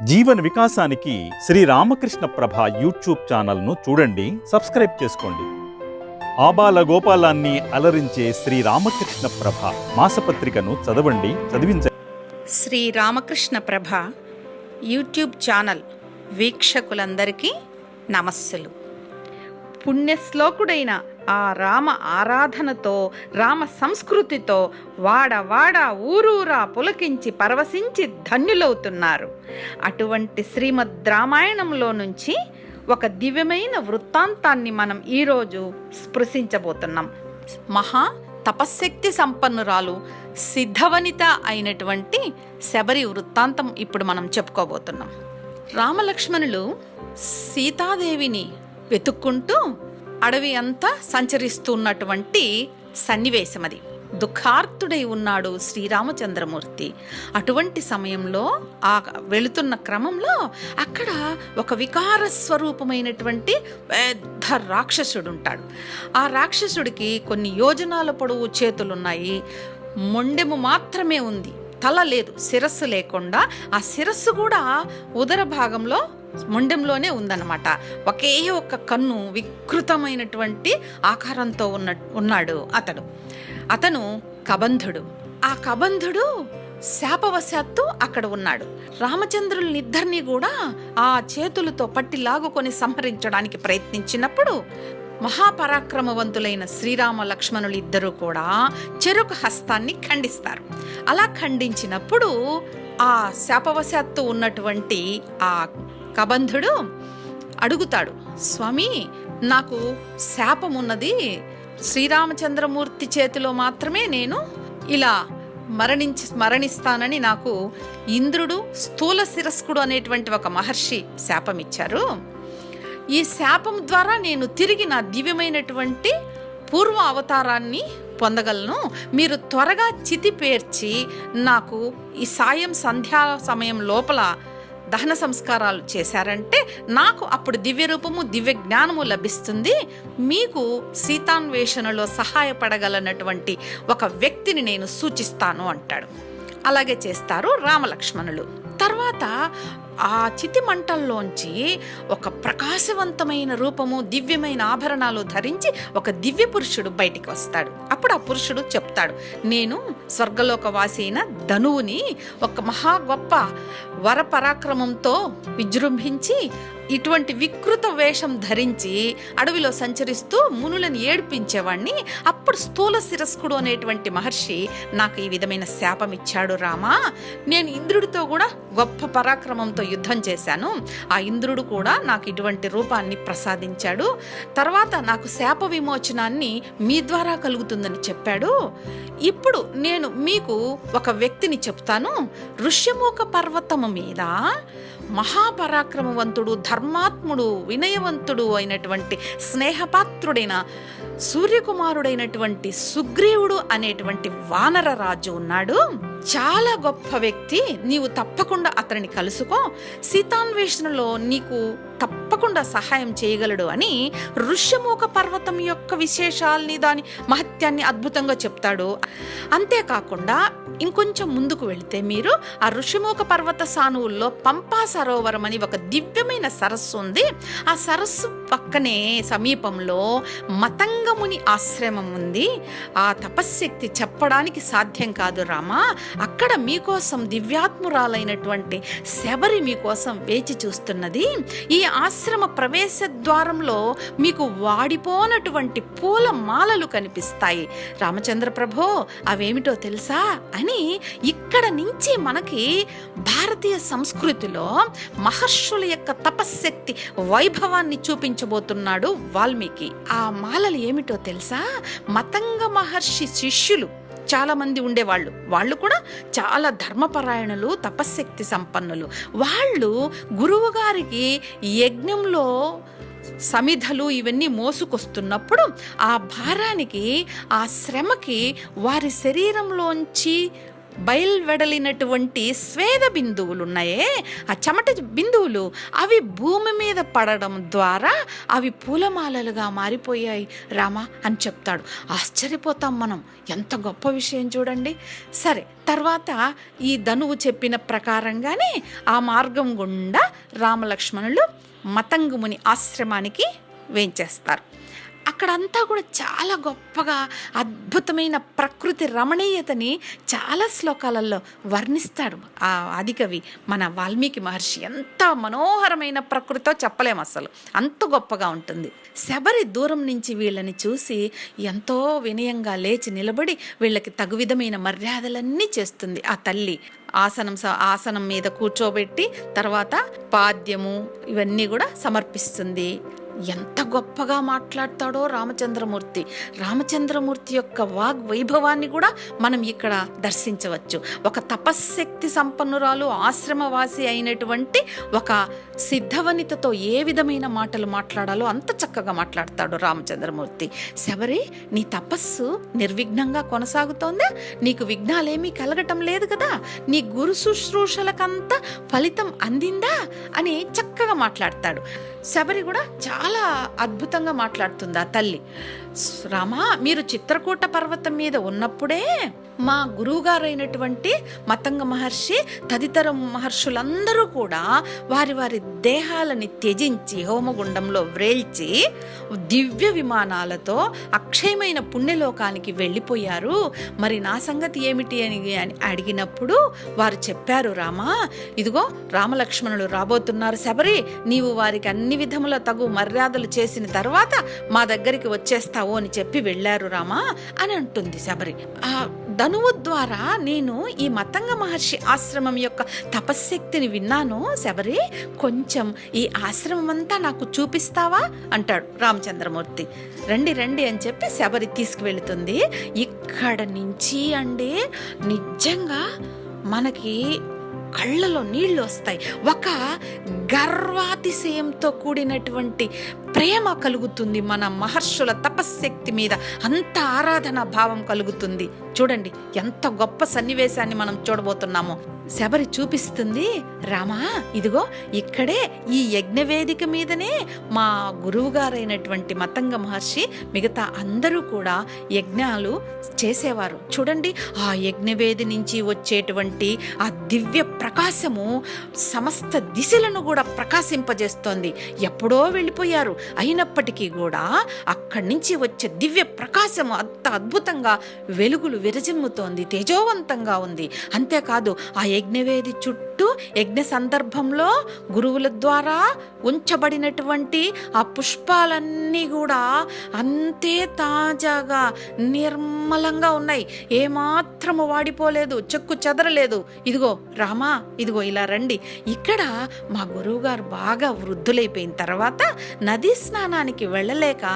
జీవన వికాసానికి శ్రీ రామకృష్ణ ప్రభ యూట్యూబ్ ఛానల్ను చూడండి సబ్స్క్రైబ్ చేసుకోండి. ఆబాల గోపాలాన్ని అలరించే శ్రీ రామకృష్ణ ప్రభ మాసపత్రికను చదవండి చదివించండి శ్రీ రామకృష్ణ ప్రభ యూట్యూబ్ ఛానల్ వీక్షకులందరికీ నమస్సులు. పుణ్యశ్లోకుడైన ఆ రామ ఆరాధనతో రామ సంస్కృతితో వాడ వాడ ఊరూరా పులకించి పరవశించి ధన్యులవుతున్నారు. అటువంటి శ్రీమద్ రామాయణంలో నుంచి ఒక దివ్యమైన వృత్తాంతాన్ని మనం ఈరోజు స్పృశించబోతున్నాం. మహా తపశ్శక్తి సంపన్నురాలు సిద్ధవనిత అయినటువంటి శబరి వృత్తాంతం ఇప్పుడు మనం చెప్పుకోబోతున్నాం. రామలక్ష్మణులు సీతాదేవిని వెతుక్కుంటూ అడవి అంతా సంచరిస్తున్నటువంటి సన్నివేశం అది దుఃఖార్తుడై ఉన్నాడు శ్రీరామచంద్రమూర్తి. అటువంటి సమయంలో ఆ వెళుతున్న క్రమంలో అక్కడ ఒక వికార స్వరూపమైనటువంటి పెద్ద రాక్షసుడు ఉంటాడు ఆ రాక్షసుడికి కొన్ని యోజనాల పొడవు చేతులున్నాయి. మొండెము మాత్రమే ఉంది. తల లేదు శిరస్సు లేకుండా ఆ శిరస్సు కూడా ఉదర భాగంలో మొండెంలోనే ఉందన్నమాట. ఒకే ఒక్క కన్ను వికృతమైనటువంటి ఆకారంతో ఉన్న ఉన్నాడు అతడు. అతను కబంధుడు. ఆ కబంధుడు శాపవశాత్తు అక్కడ ఉన్నాడు. రామచంద్రులనిద్దరినీ కూడా ఆ చేతులతో పట్టి లాగుకొని సంహరించడానికి ప్రయత్నించినప్పుడు మహాపరాక్రమవంతులైన శ్రీరామ లక్ష్మణులు ఇద్దరూ కూడా చెరుకు హస్తాన్ని ఖండిస్తారు. అలా ఖండించినప్పుడు ఆ శాపవశాత్తు ఉన్నటువంటి ఆ కబంధుడు అడుగుతాడు స్వామి నాకు శాపం ఉన్నది శ్రీరామచంద్రమూర్తి చేతిలో మాత్రమే నేను ఇలా మరణించి మరణిస్తానని నాకు ఇంద్రుడు స్థూల శిరస్కుడు అనేటువంటి ఒక మహర్షి శాపం ఇచ్చారు ఈ శాపం ద్వారా నేను తిరిగి నా దివ్యమైనటువంటి పూర్వ అవతారాన్ని పొందగలను. మీరు త్వరగా చితి పేర్చి నాకు ఈ సాయం సంధ్యా సమయం లోపల దహన సంస్కారాలు చేశారంటే నాకు అప్పుడు దివ్య రూపము దివ్య జ్ఞానము లభిస్తుంది. మీకు సీతాన్వేషణలో సహాయపడగలనటువంటి ఒక వ్యక్తిని నేను సూచిస్తాను అంటాడు. అలాగే చేస్తారు రామలక్ష్మణులు. తర్వాత ఆ చితి మంటల్లోంచి ఒక ప్రకాశవంతమైన రూపము దివ్యమైన ఆభరణాలు ధరించి ఒక దివ్య పురుషుడు బయటికి వస్తాడు. అప్పుడు ఆ పురుషుడు చెప్తాడు నేను స్వర్గలోక వాసి అయిన ధనువుని ఒక మహా గొప్ప వరపరాక్రమంతో విజృంభించి ఇటువంటి వికృత వేషం ధరించి అడవిలో సంచరిస్తూ మునులను ఏడిపించేవాణ్ణి. అప్పుడు స్థూల శిరస్కుడు అనేటువంటి మహర్షి నాకు ఈ విధమైన శాపం ఇచ్చాడు రామా. నేను ఇంద్రుడితో కూడా గొప్ప పరాక్రమంతో యుద్ధం చేశాను. ఆ ఇంద్రుడు కూడా నాకు ఇటువంటి రూపాన్ని ప్రసాదించాడు. తర్వాత నాకు శాప విమోచనాన్ని మీ ద్వారా కలుగుతుందని చెప్పాడు. ఇప్పుడు నేను మీకు ఒక వ్యక్తిని చెప్తాను. ఋష్యమూక పర్వతము మీద మహాపరాక్రమవంతుడు ధర్మాత్ముడు వినయవంతుడు అయినటువంటి స్నేహపాత్రుడైన సూర్యకుమారుడైనటువంటి సుగ్రీవుడు అనేటువంటి వానర రాజు ఉన్నాడు. చాలా గొప్ప వ్యక్తి. నీవు తప్పకుండా అతనిని కలుసుకో. సీతాన్వేషణలో నీకు తప్పకుండా సహాయం చేయగలడు అని ఋష్యమూక పర్వతం యొక్క విశేషాల్ని దాని మహత్యాన్ని అద్భుతంగా చెప్తాడు. అంతేకాకుండా ఇంకొంచెం ముందుకు వెళితే మీరు ఆ ఋషిముఖ పర్వత సానువుల్లో పంపా సరోవరం అని ఒక దివ్యమైన సరస్సు ఉంది. ఆ సరస్సు పక్కనే సమీపంలో మతంగముని ఆశ్రమం ఉంది. ఆ తపశ్శక్తి చెప్పడానికి సాధ్యం కాదు రామా. అక్కడ మీకోసం దివ్యాత్మురాలైనటువంటి శబరి మీకోసం వేచి చూస్తున్నది. ఈ ఆశ్రమ ప్రవేశ ద్వారంలో మీకు వాడిపోనటువంటి పూల మాలలు కనిపిస్తాయి. రామచంద్ర ప్రభో అవేమిటో తెలుసా? అని ఇక్కడ నుంచి మనకి భారతీయ సంస్కృతిలో మహర్షుల యొక్క తపశ్శక్తి వైభవాన్ని చూపించబోతున్నాడు వాల్మీకి. ఆ మాలలు ఏమిటో తెలుసా? మతంగ మహర్షి శిష్యులు చాలా మంది ఉండేవాళ్ళు. వాళ్ళు కూడా చాలా ధర్మపరాయణులు తపశ్శక్తి సంపన్నులు. వాళ్ళు గురువు గారికి యజ్ఞంలో సమిధలు ఇవన్నీ మోసుకొస్తున్నప్పుడు ఆ భారానికి ఆ శ్రమకి వారి శరీరంలోంచి బయల్వెడలినటువంటి స్వేద బిందువులు ఉన్నాయే ఆ చెమట బిందువులు అవి భూమి మీద పడడం ద్వారా అవి పూలమాలలుగా మారిపోయాయి. రామా అని చెప్తాడు. ఆశ్చర్యపోతాం మనం. ఎంత గొప్ప విషయం చూడండి. సరే తర్వాత ఈ ధనువు చెప్పిన ప్రకారంగానే ఆ మార్గం గుండా రామలక్ష్మణులు మతంగుముని ఆశ్రమానికి వేంచేస్తారు. అక్కడంతా కూడా చాలా గొప్పగా అద్భుతమైన ప్రకృతి రమణీయతని చాలా శ్లోకాలలో వర్ణిస్తాడు ఆ ఆదికవి. మన వాల్మీకి మహర్షి ఎంత మనోహరమైన ప్రకృతితో చెప్పలేం అసలు. అంత గొప్పగా ఉంటుంది. శబరి దూరం నుంచి వీళ్ళని చూసి ఎంతో వినయంగా లేచి నిలబడి వీళ్ళకి తగు విధమైన మర్యాదలన్నీ చేస్తుంది ఆ తల్లి. ఆసనం స- ఆసనం మీద కూర్చోబెట్టి తర్వాత పాద్యము ఇవన్నీ కూడా సమర్పిస్తుంది. ఎంత గొప్పగా మాట్లాడతాడో రామచంద్రమూర్తి. రామచంద్రమూర్తి యొక్క వాగ్ వైభవాన్ని కూడా మనం ఇక్కడ దర్శించవచ్చు. ఒక తపశ్శక్తి సంపన్నురాలు ఆశ్రమవాసి అయినటువంటి ఒక సిద్ధవనితతో ఏ విధమైన మాటలు మాట్లాడాలో అంత చక్కగా మాట్లాడతాడు రామచంద్రమూర్తి. శబరి నీ తపస్సు నిర్విఘ్నంగా కొనసాగుతోందా? నీకు విఘ్నాలేమీ కలగటం లేదు కదా? నీ గురు శుశ్రూషలకంతా ఫలితం అందిందా? అని చక్కగా మాట్లాడతాడు. శబరి కూడా చాలా అద్భుతంగా మాట్లాడుతుంది ఆ తల్లి. "స్- రామా మీరు చిత్రకూట పర్వతం మీద ఉన్నప్పుడే మా గురువుగారైనటువంటి మతంగ మహర్షి తదితర మహర్షులందరూ కూడా వారి వారి దేహాలని త్యజించి హోమగుండంలో వ్రేల్చి దివ్య విమానాలతో అక్షయమైన పుణ్యలోకానికి వెళ్ళిపోయారు. మరి నా సంగతి ఏమిటి అని అని అడిగినప్పుడు వారు చెప్పారు రామా ఇదిగో రామలక్ష్మణులు రాబోతున్నారు శబరి నీవు వారికి అన్ని విధముల తగు మర్యాదలు చేసిన తర్వాత మా దగ్గరికి వచ్చేస్తావు. అని చెప్పి వెళ్ళారు రామా అని అంటుంది శబరి. ఆ ధనువు ద్వారా నేను ఈ మతంగ మహర్షి ఆశ్రమం యొక్క తపశ్శక్తిని విన్నాను. శబరి కొంచెం ఈ ఆశ్రమం అంతా నాకు చూపిస్తావా? అంటాడు రామచంద్రమూర్తి. రండి రండి అని చెప్పి శబరి తీసుకువెళుతుంది. ఇక్కడ నుంచి అండి నిజంగా మనకి కళ్ళలో నీళ్ళు వస్తాయి. ఒక గర్వాతిశయంతో కూడినటువంటి ప్రేమ కలుగుతుంది మన మహర్షుల తపశ్శక్తి మీద. అంత ఆరాధన భావం కలుగుతుంది. చూడండి ఎంత గొప్ప సన్నివేశాన్ని మనం చూడబోతున్నామో. శబరి చూపిస్తుంది రామా ఇదిగో ఇక్కడే ఈ యజ్ఞవేదిక మీదనే మా గురువుగారైనటువంటి మతంగ మహర్షి మిగతా అందరూ కూడా యజ్ఞాలు చేసేవారు. చూడండి ఆ యజ్ఞవేది నుంచి వచ్చేటువంటి ఆ దివ్య ప్రకాశము సమస్త దిశలను కూడా ప్రకాశింపజేస్తోంది. ఎప్పుడో వెళ్ళిపోయారు. అయినప్పటికీ కూడా అక్కడి నుంచి వచ్చే దివ్య ప్రకాశం అంత అద్భుతంగా వెలుగులు విరజిమ్ముతోంది తేజోవంతంగా ఉంది. అంతేకాదు ఆ యజ్ఞవేది చుట్టూ చుట్టూ యజ్ఞ సందర్భంలో గురువుల ద్వారా ఉంచబడినటువంటి ఆ పుష్పాలన్నీ కూడా అంతే తాజాగా నిర్మలంగా ఉన్నాయి. ఏమాత్రము వాడిపోలేదు చెక్కు చెదరలేదు. ఇదిగో రామా ఇదిగో ఇలా రండి. ఇక్కడ మా గురువుగారు బాగా వృద్ధులైపోయిన తర్వాత నదీ స్నానానికి వెళ్ళలేక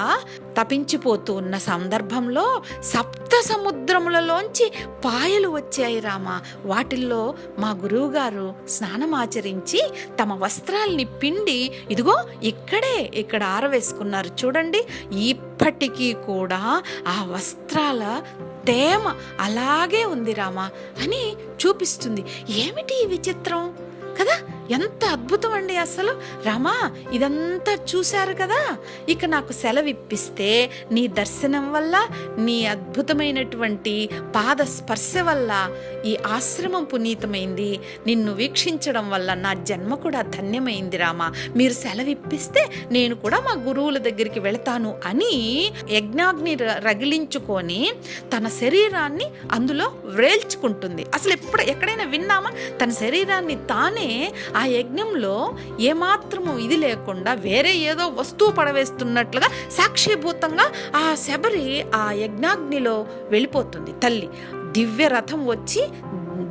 తపించిపోతూ ఉన్న సందర్భంలో సప్త సముద్రములలోంచి పాయలు వచ్చాయి రామా. వాటిల్లో మా గురువుగారు స్నానం ఆచరించి తమ వస్త్రాల్ని పిండి ఇదిగో ఇక్కడే ఇక్కడ ఆరవేసుకున్నారు. చూడండి ఇప్పటికీ కూడా ఆ వస్త్రాల తేమ అలాగే ఉంది రామా అని చూపిస్తుంది. ఏమిటి ఈ విచిత్రం? కదా ఎంత అద్భుతం అండి అసలు. రామా ఇదంతా చూశారు కదా? ఇక నాకు సెలవు ఇప్పిస్తే నీ దర్శనం వల్ల నీ అద్భుతమైనటువంటి పాద స్పర్శ వల్ల ఈ ఆశ్రమం పునీతమైంది. నిన్ను వీక్షించడం వల్ల నా జన్మ కూడా ధన్యమైంది రామా. మీరు సెలవు ఇప్పిస్తే నేను కూడా మా గురువుల దగ్గరికి వెళతాను అని యజ్ఞాగ్ని ర- రగిలించుకొని తన శరీరాన్ని అందులో వ్రేల్చుకుంటుంది అసలు ఎప్పుడు ఎక్కడైనా విన్నామా? తన శరీరాన్ని తానే ఆ యజ్ఞంలో ఏమాత్రము ఇది లేకుండా వేరే ఏదో వస్తువు పడవేస్తున్నట్లుగా సాక్షిభూతంగా ఆ శబరి ఆ యజ్ఞాగ్నిలో వెళ్ళిపోతుంది తల్లి. దివ్య రథం వచ్చి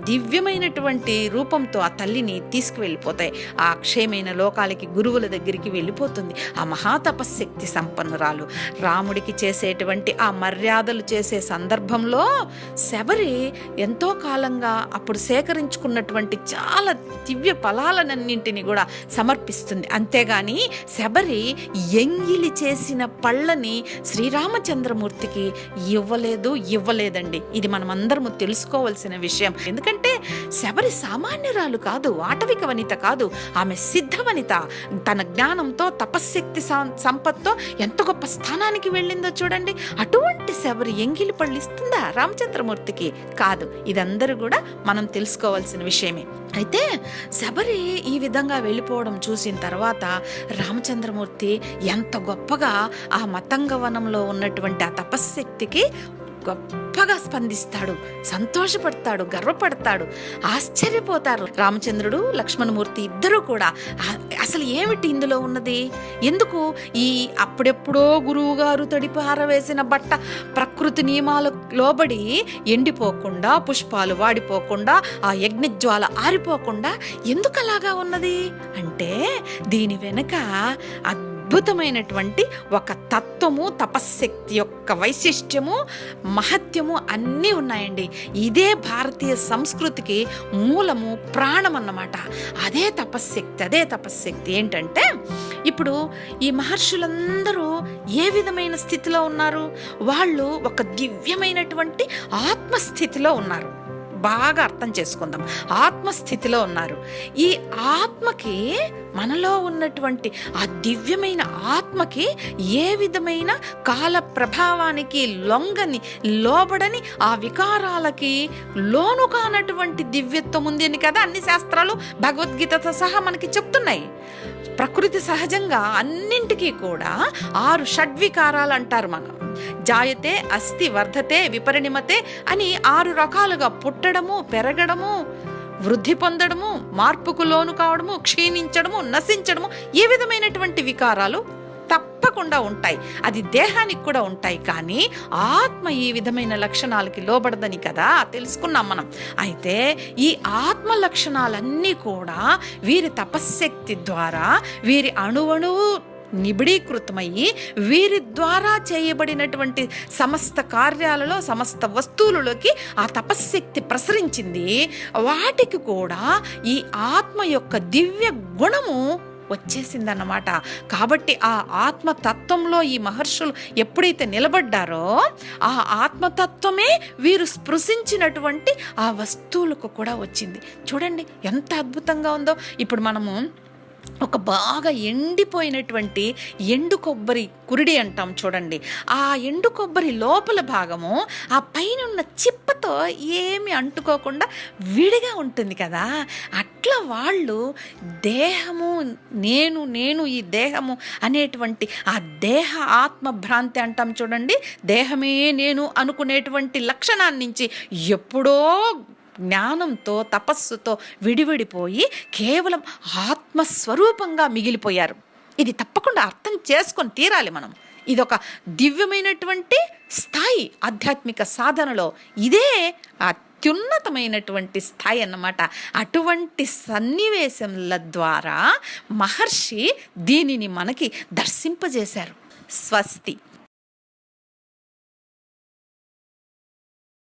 దివ్యమైనటువంటి రూపంతో ఆ తల్లిని తీసుకువెళ్ళిపోతాయి. ఆ అక్షయమైన లోకాలకి గురువుల దగ్గరికి వెళ్ళిపోతుంది. ఆ మహాతపశక్తి సంపన్నురాలు. రాముడికి చేసేటువంటి ఆ మర్యాదలు చేసే సందర్భంలో శబరి ఎంతో కాలంగా అప్పుడు సేకరించుకున్నటువంటి చాలా దివ్య ఫలాలనన్నింటినీ కూడా సమర్పిస్తుంది. అంతేగాని శబరి ఎంగిలి చేసిన పళ్ళని శ్రీరామచంద్రమూర్తికి ఇవ్వలేదు ఇవ్వలేదండి. ఇది మనమందరము తెలుసుకోవాల్సిన విషయం. ఎందుకంటే శబరి సామాన్యురాలు కాదు ఆటవిక వనిత కాదు. ఆమె సిద్ధ వనిత. తన జ్ఞానంతో తపశ్శక్తి సంపత్తో ఎంత గొప్ప స్థానానికి వెళ్ళిందో చూడండి. అటువంటి శబరి ఎంగిలి పళ్ళిస్తుందా రామచంద్రమూర్తికి? కాదు ఇదందరూ కూడా మనం తెలుసుకోవాల్సిన విషయమే. అయితే శబరి ఈ విధంగా వెళ్ళిపోవడం చూసిన తర్వాత రామచంద్రమూర్తి ఎంత గొప్పగా ఆ మతంగవనంలో ఉన్నటువంటి ఆ తపశ్శక్తికి గొప్ప గొప్పగా స్పందిస్తాడు సంతోషపడతాడు గర్వపడతాడు ఆశ్చర్యపోతారు. రామచంద్రుడు లక్ష్మణమూర్తి ఇద్దరూ కూడా అసలు ఏమిటి ఇందులో ఉన్నది? ఎందుకు ఈ అప్పుడెప్పుడో గురువుగారు తడిపి ఆరవేసిన బట్ట ప్రకృతి నియమాలకు లోబడి ఎండిపోకుండా పుష్పాలు వాడిపోకుండా ఆ యజ్ఞజ్వాల ఆరిపోకుండా ఎందుకు అలాగా ఉన్నది? అంటే దీని వెనుక అద్భుతమైనటువంటి ఒక తత్వము తపశ్శక్తి యొక్క వైశిష్ట్యము మహత్యము అన్నీ ఉన్నాయండి. ఇదే భారతీయ సంస్కృతికి మూలము ప్రాణం అన్నమాట అదే తపశ్శక్తి అదే తపశ్శక్తి ఏంటంటే ఇప్పుడు ఈ మహర్షులందరూ ఏ విధమైన స్థితిలో ఉన్నారు? వాళ్ళు ఒక దివ్యమైనటువంటి ఆత్మస్థితిలో ఉన్నారు. బాగా అర్థం చేసుకుందాం. ఆత్మస్థితిలో ఉన్నారు. ఈ ఆత్మకి మనలో ఉన్నటువంటి ఆ దివ్యమైన ఆత్మకి ఏ విధమైన కాల ప్రభావానికి లొంగని లోబడని ఆ వికారాలకి లోను కానటువంటి దివ్యత్వం ఉంది అని కదా అన్ని శాస్త్రాలు భగవద్గీతతో సహా మనకి చెప్తున్నాయి. ప్రకృతి సహజంగా అన్నింటికీ కూడా ఆరు షడ్వికారాలు అంటారు మనం. జాయతే అస్థి వర్ధతే విపరిణిమతే అని ఆరు రకాలుగా పుట్టడము పెరగడము వృద్ధి పొందడము మార్పుకు లోను కావడము క్షీణించడము నశించడము ఏ విధమైనటువంటి వికారాలు? తప్పకుండా ఉంటాయి. అది దేహానికి కూడా ఉంటాయి. కానీ ఆత్మ ఈ విధమైన లక్షణాలకి లోబడదని కదా తెలుసుకున్నాం మనం. అయితే ఈ ఆత్మ లక్షణాలన్నీ కూడా వీరి తపశ్శక్తి ద్వారా వీరి అణువణువు నిబిడీకృతమయ్యి వీరి ద్వారా చేయబడినటువంటి సమస్త కార్యాలలో సమస్త వస్తువులలోకి ఆ తపశ్శక్తి ప్రసరించింది. వాటికి కూడా ఈ ఆత్మ యొక్క దివ్య గుణము వచ్చేసిందన్నమాట. కాబట్టి ఆ ఆత్మతత్వంలో ఈ మహర్షులు ఎప్పుడైతే నిలబడ్డారో ఆ ఆత్మతత్వమే వీరు స్పృశించినటువంటి ఆ వస్తువులకు కూడా వచ్చింది. చూడండి ఎంత అద్భుతంగా ఉందో. ఇప్పుడు మనము ఒక బాగా ఎండిపోయినటువంటి ఎండు కొబ్బరి కురిడి అంటాం చూడండి. ఆ ఎండు కొబ్బరి లోపల భాగము ఆ పైన ఉన్న చిప్పతో ఏమి అంటుకోకుండా విడిగా ఉంటుంది కదా. అట్లా వాళ్ళు దేహము నేను నేను ఈ దేహము అనేటువంటి ఆ దేహ ఆత్మ భ్రాంతి అంటాం చూడండి. దేహమే నేను అనుకునేటువంటి లక్షణాన్ని నుంచి ఎప్పుడో జ్ఞానంతో తపస్సుతో విడివిడిపోయి కేవలం ఆత్మస్వరూపంగా మిగిలిపోయారు. ఇది తప్పకుండా అర్థం చేసుకొని తీరాలి మనం. ఇదొక దివ్యమైనటువంటి స్థాయి ఆధ్యాత్మిక సాధనలో ఇదే అత్యున్నతమైనటువంటి స్థాయి అన్నమాట. అటువంటి సన్నివేశంల ద్వారా మహర్షి దీనిని మనకి దర్శింపజేశారు. స్వస్తి.